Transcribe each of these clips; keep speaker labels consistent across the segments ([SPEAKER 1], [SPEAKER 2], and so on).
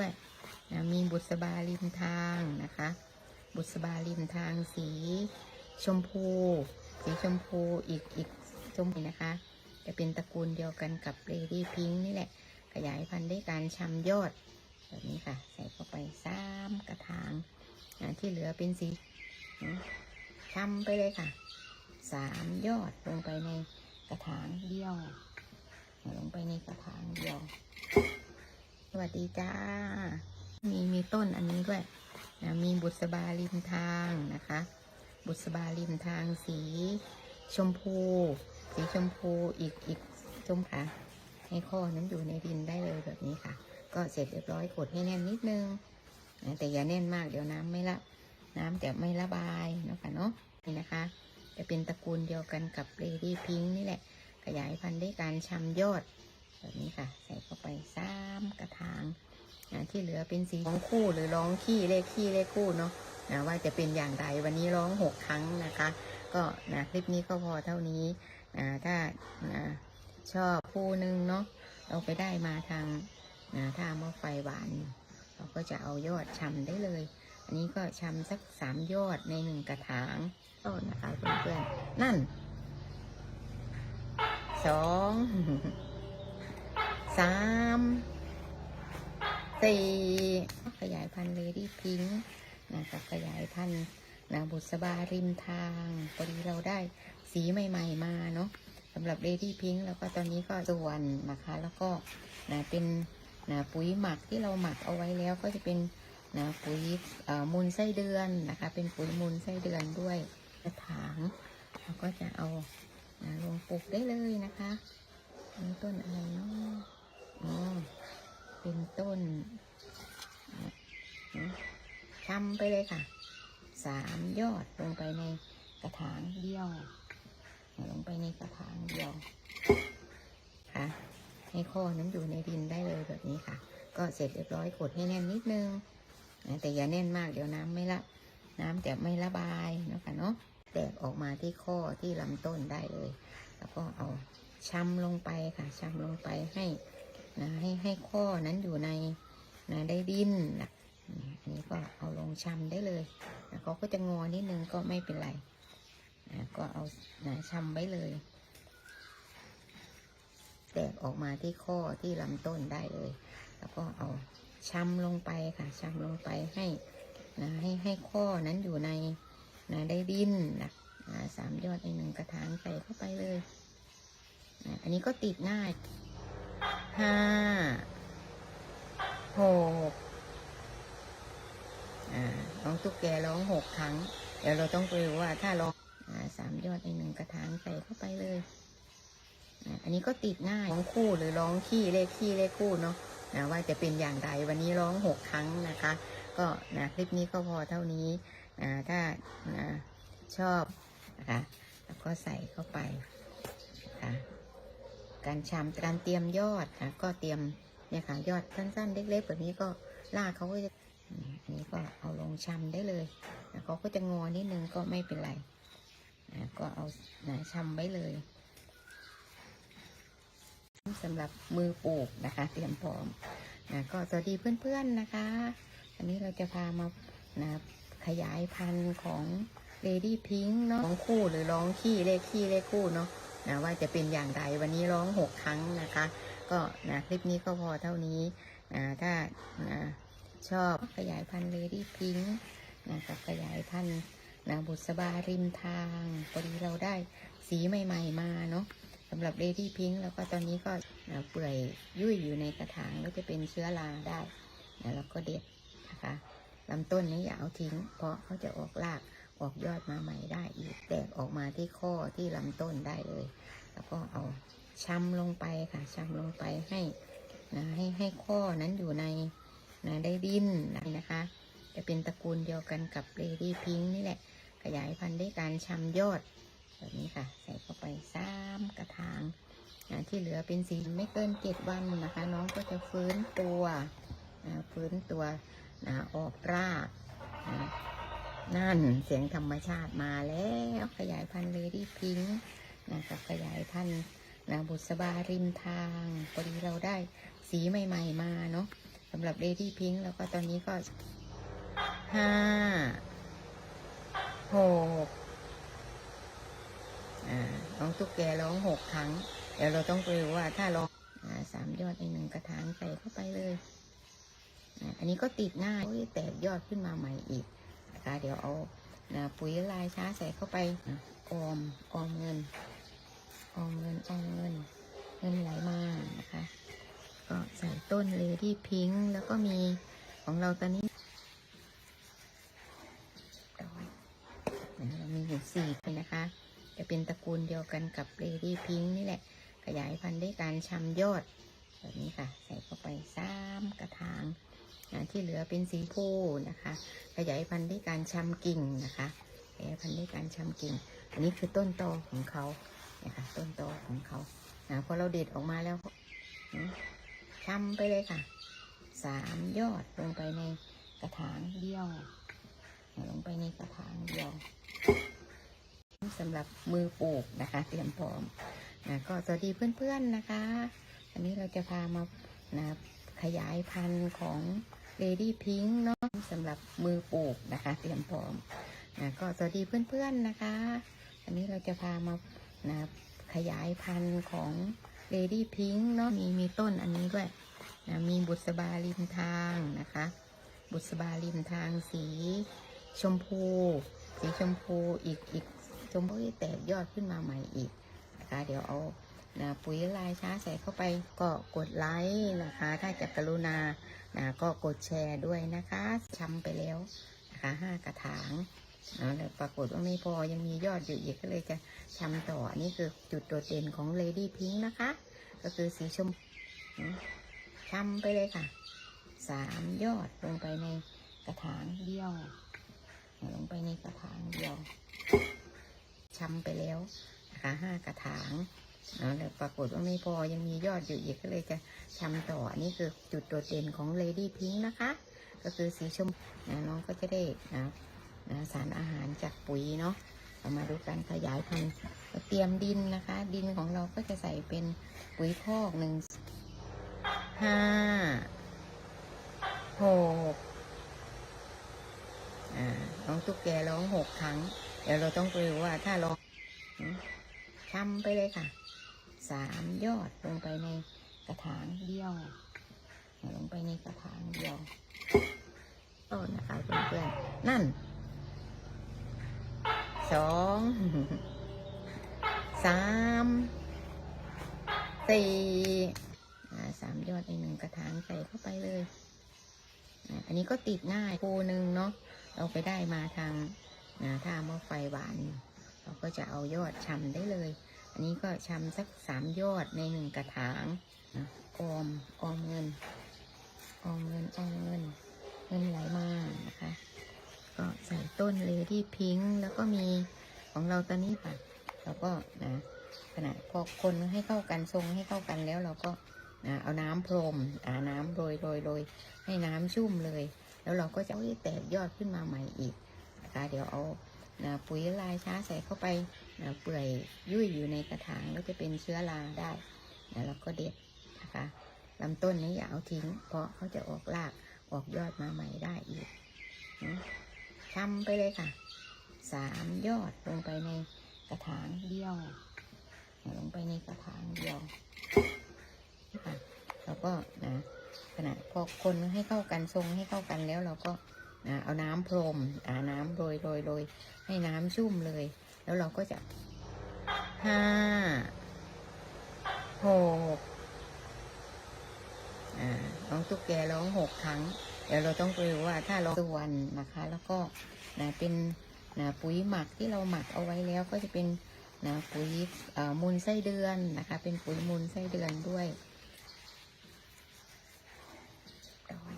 [SPEAKER 1] ด้วยนะมีบุษบาริมทางนะคะ บุษบาริมทางสีชมพู สีชมพูอีกอีกชมพูนะคะ จะเป็นตระกูลเดียวกันกับเลดี้พิงค์นี่แหละ ขยายพันธุ์ด้วยการชำยอดแบบนี้ค่ะ ใส่เข้าไปสามกระถางอ่าที่เหลือเป็นสีนะชำไปเลยค่ะสามยอดลงไปในกระถางเดียว ลงไปในกระถางเดียว สวัสดีจ้า มีมีต้นอันนี้ด้วยนะมีบุษบาริมทางนะคะ บุษบาริมทางสีชมพู สีชมพูอีกอีกชมค่ะให้ข้อนั้นอยู่ในดินได้เลยแบบนี้ค่ะ ก็เสร็จเรียบร้อยกดให้แน่นนิดนึงนะแต่อย่าแน่นมากเดี๋ยวน้ำไม่ละ น้ำจะไม่ระบายเนาะค่ะเนาะนี่นะคะ จะเป็นตระกูลเดียวกันกับเลดี้พิงนี่แหละ ขยายพันธุ์ด้วยการชำยอด แบบนี้ค่ะใส่ สามกระถางที่เหลือเป็นสีร้องคู่หรือร้องขี้เลขขี้เลขคู่เนาะนะว่าจะเป็นอย่างไรวันนี้ร้องหกครั้งนะคะ ก็นะคลิปนี้ก็พอเท่านี้นะถ้านะชอบคู่หนึ่งเนาะเราไปได้มาทางนะถ้าหม้อไฟหวานเราก็จะเอายอดชำได้เลย อันนี้ก็ชำสักสามยอดในหนึ่งกระถางก็นะคะเพื่อนๆนั่นสอง สามสี่ขยายพันธุ์เลดี้พิงนะครับขยายพันธุ์นะบุษบาริมทางพอดีเราได้สีใหม่ ๆ มาเนาะสำหรับเลดี้พิงแล้วก็ตอนนี้ก็ส่วนนะคะแล้วก็นะเป็นนะปุ๋ยหมักที่เราหมักเอาไว้แล้วก็จะเป็นนะปุ๋ยมูลไส้เดือนนะคะ เป็นปุ๋ยมูลไส้เดือนด้วยกระถางเราก็จะเอานะลงปลูกได้เลยนะคะมีต้นอะไรเนาะ เป็นต้นนะนะชำไปเลยค่ะสามยอดลงไปในกระถางเดียว ลงไปในกระถางเดียวค่ะให้ข้อนั้นอยู่ในดินได้เลยแบบนี้ค่ะ ก็เสร็จเรียบร้อยกดให้แน่นนิดนึงแต่อย่าแน่นมากเดี๋ยวน้ำไม่ละ น้ำจะไม่ระบายนะคะเนาะแตกออกมาที่ข้อที่ลำต้นได้เลย แล้วก็เอาชำลงไปค่ะชำลงไปให้ นะให้ให้ข้อนั้นอยู่ในนะได้ดินนะอันนี้ก็เอาลงชำได้เลยนะเขาก็จะงอนิดนึงก็ไม่เป็นไรนะก็เอานะชำไว้เลย แตกออกมาที่ข้อที่ลำต้นได้เลย แล้วก็เอาชำลงไปค่ะชำลงไปให้นะให้ให้ข้อนั้นอยู่ในนะได้ดินนะสามยอดในหนึ่งกระถางใส่เข้าไปเลยนะอันนี้ก็ติดง่าย ห้าหกอ่าน้องตุ๊กแกร้องหกครั้ง เดี๋ยวเราต้องไปดูว่าถ้าร้องสามยอดในหนึ่งกระถางใส่เข้าไปเลยอันนี้ก็ติดง่ายร้องคู่หรือร้องขี้เลขขี้เลขคู่เนาะนะว่าจะเป็นอย่างไรวันนี้ร้องหกครั้งนะคะ ก็นะคลิปนี้ก็พอเท่านี้ถ้าชอบนะคะแล้วก็ใส่เข้าไปนะคะ การชำการเตรียมยอดนะก็เตรียมเนี่ยค่ะยอดสั้นๆ เล็กๆแบบนี้ก็ลากเขาก็จะอันนี้ก็เอาลงชำได้เลยเขาก็จะงอนิดนึงก็ไม่เป็นไรก็เอานะชำไว้เลยสำหรับมือปลูกนะคะ เตรียมพร้อมนะก็สวัสดีเพื่อนๆนะคะ อันนี้เราจะพามานะขยายพันธุ์ของ Lady Pink เนาะร้องคู่หรือร้องขี้เลขขี้เลขคู่เนาะ นะว่าจะเป็นอย่างไรวันนี้ร้องหกครั้งนะคะ ก็นะคลิปนี้ก็พอเท่านี้นะถ้านะชอบขยายพันธุ์ Lady Pink นะกับขยายพันธุ์นะบุษบาริมทางพอดีเราได้สีใหม่ ๆ มาเนาะสำหรับ Lady Pink แล้วก็ตอนนี้ก็นะเปื่อยยุ่ยอยู่ในกระถางแล้วจะเป็นเชื้อราได้นะแล้วก็เด็ดนะคะลำต้นนี้อย่าเอาทิ้ง เพราะเขาจะออกราก ออกยอดมาใหม่ได้อีกแตกออกมาที่ข้อที่ลำต้นได้เลย แล้วก็เอาชำลงไปค่ะชำลงไปให้นะให้ให้ข้อนั้นอยู่ในนะได้ดินนะคะ จะเป็นตระกูลเดียวกันกับเลดี้พิงนี่แหละ ขยายพันธุ์ด้วยการชำยอดแบบนี้ค่ะ ใส่เข้าไปสามกระถางนะที่เหลือเป็นสีไม่เกินเจ็ดวันนะคะ น้องก็จะฟื้นตัวนะฟื้นตัวนะออกรากนะ นั่นเสียงธรรมชาติมาแล้วขยายพันธุ์เลดี้พิงค์นะกับขยายพันธุ์นะบุษบาริมทางพอดีเราได้สีใหม่ ๆ มาเนาะสำหรับ Lady Pink แล้วก็ตอนนี้ก็ห้าหกอ่าน้องตุ๊กแกร้องหกครั้ง เดี๋ยวเราต้องไปดูว่าถ้าร้องอ่าสามยอดในหนึ่งกระถางใส่เข้าไปเลยอันนี้ก็ติดง่ายแตกยอดขึ้นมาใหม่อีก นะคะ เดี๋ยวเอานะปุ๋ยลายช้าใส่เข้าไปออมออมเงินออมเงินออมเงิน เงินไหลมานะคะ ก็ใส่ต้นเลดี้พิงค์แล้วก็มีของเราตอนนี้ดอยเรามีอยู่สี่เลยนะคะ จะเป็นตระกูลเดียวกันกับเลดี้พิงค์นี่แหละ ขยายพันธุ์ด้วยการชำยอดแบบนี้ค่ะ ใส่เข้าไปสามกระถาง ที่เหลือเป็นสีฟูนะคะ ขยายพันธุ์ด้วยการชำกิ่งนะคะขยายพันธุ์ด้วยการชำกิ่ง อันนี้คือต้นตอของเขานะคะต้นตอของเขานะพอเราเด็ดออกมาแล้วอืมชำไปเลยค่ะสามยอดลงไปในกระถางเดียว ลงไปในกระถางเดียวสำหรับมือปลูกนะคะ เตรียมพร้อมนะก็สวัสดีเพื่อนๆนะคะ อันนี้เราจะพามานะขยายพันธุ์ของ Lady Pink เนาะสำหรับมือปลูกนะคะ เตรียมพร้อมนะก็สวัสดีเพื่อนๆนะคะ อันนี้เราจะพามานะขยายพันธุ์ของ Lady Pink เนาะมีมีต้นอันนี้ด้วยนะมีบุษบาริมทางนะคะ บุษบาริมทางสีชมพู สีชมพูอีกอีกชมพูที่แตกยอดขึ้นมาใหม่อีกนะคะ เดี๋ยวเอา นะปุ๋ยลายช้าใส่เข้าไปก็กดไลค์นะคะ ถ้าจะกรุณานะก็กดแชร์ด้วยนะคะช้ำไปแล้วนะคะห้ากระถางนะแล้วปรากฏว่าไม่พอยังมียอดอยู่อีกก็เลยจะชำต่อ นี่คือจุดโดดเด่นของ Lady Pink นะคะ ก็คือสีชมพูชำไปเลยค่ะสามยอดลงไปในกระถางเดียว ลงไปในกระถางเดียวช้ำไปแล้วนะคะห้ากระถาง นะแล้วปรากฏว่าไม่พอยังมียอดอยู่อีกก็เลยจะชำต่อ นี่คือจุดโดดเด่นของ Lady Pink นะคะ ก็คือสีชมพูนะน้องก็จะได้นะนะสารอาหารจากปุ๋ยเนาะเรามาดูการขยายพันธุ์เตรียมดินนะคะ ดินของเราก็จะใส่เป็นปุ๋ยคอกหนึ่งห้าหกอ่าน้องตุ๊กแกร้องหกครั้ง เดี๋ยวเราต้องไปดูว่าถ้าร้องอืมชำไปเลยค่ะ สามยอดลงไปในกระถางเดียว ลงไปในกระถางเดียวต้นนะคะเพื่อนๆนั่นสองสามสี่สามยอดในหนึ่งกระถางใส่เข้าไปเลย อันนี้ก็ติดง่ายคูหนึ่งเนาะเราไปได้มาทางนะท่ามอไฟหวาน เราก็จะเอายอดชำได้เลย อันนี้ก็ชำสักสามยอดในหนึ่งกระถางนะออมออมเงินออมเงินออมเงิน เงินไหลมานะคะ ก็ใส่ต้นเลดี้พิงค์แล้วก็มีของเราตอนนี้ค่ะเราก็นะขณะพอคนให้เข้ากันทรงให้เข้ากันแล้วเราก็นะเอาน้ำพรมอาน้ำโรยโรยโรยให้น้ำชุ่มเลย แล้วเราก็จะแตกยอดขึ้นมาใหม่อีกนะคะเดี๋ยวเอานะปุ๋ยลายช้าใส่เข้าไป เปื่อยยุ่ยอยู่ในกระถางแล้วจะเป็นเชื้อราได้นะแล้วก็เด็ดนะคะลำต้นนี้อย่าเอาทิ้ง เพราะเขาจะออกรากออกยอดมาใหม่ได้อีกนะชำไปเลยค่ะสามยอดลงไปในกระถางเดียว ลงไปในกระถางเดียวค่ะแล้วก็นะขณะพอคนให้เข้ากันทรงให้เข้ากันแล้วเราก็นะเอาน้ำพรมอาน้ำโรยโรยโรยให้น้ำชุ่มเลย แล้วเราก็จะห้าหกอ่าน้องตุ๊กแกร้องหกครั้ง เดี๋ยวเราต้องไปดูว่าถ้าเราส่วนนะคะ แล้วก็นะเป็นนะปุ๋ยหมักที่เราหมักเอาไว้แล้วก็จะเป็นนะปุ๋ยเอ่อมูลไส้เดือนนะคะ เป็นปุ๋ยมูลไส้เดือนด้วยอย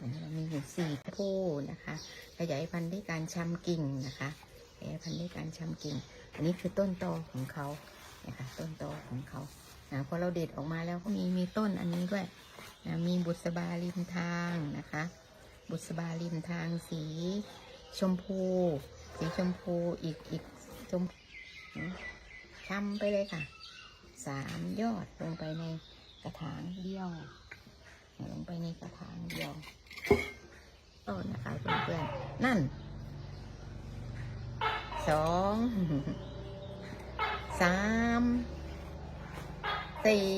[SPEAKER 1] นะเรามีอยู่สี่คู่นะคะ ขยายพันธุ์ด้วยการชำกิ่งนะคะ ขยายพันธุ์ด้วยการชำกิ่ง อันนี้คือต้นตอของเขานะคะต้นตอของเขานะพอเราเด็ดออกมาแล้วก็มีมีต้นอันนี้ด้วยนะมีบุษบาริมทางนะคะ บุษบาริมทางสีชมพู สีชมพูอีกอีกชมอืมชำไปเลยค่ะสามยอดลงไปในกระถางเดียว ลงไปในกระถางเดียวต้นนะคะเพื่อนๆนั่น สองสามสี่